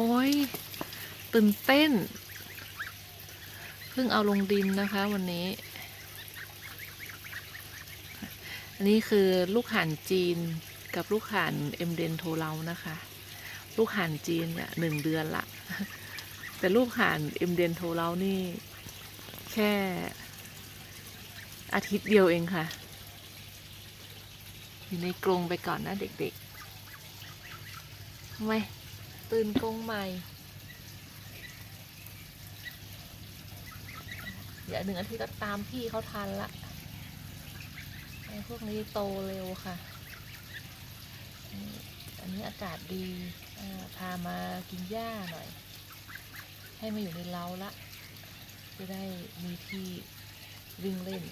อ้ยตื่นเต้น เพิ่งเอาลงดินนะคะวันนี้ อันนี้คือลูกห่านจีนกับลูกห่านเอ็มเดนโทเรานะคะ ลูกห่านจีนเนี่ยหนึ่งเดือนละแต่ลูกห่านเอ็มเดนโทเรานี่ แค่อาทิตย์เดียวเองค่ะ อยู่ในกรงไปก่อนนะเด็กๆทำไม ตื่นกรงใหม่ เดี๋ยวหนึ่งอาทิตย์ก็ตามพี่เขาทันละไอ้พวกนี้โตเร็วค่ะ อันนี้อากาศดีพามากินหญ้าหน่อย ให้มาอยู่ในเล้าละ จะได้มีที่วิ่งเล่น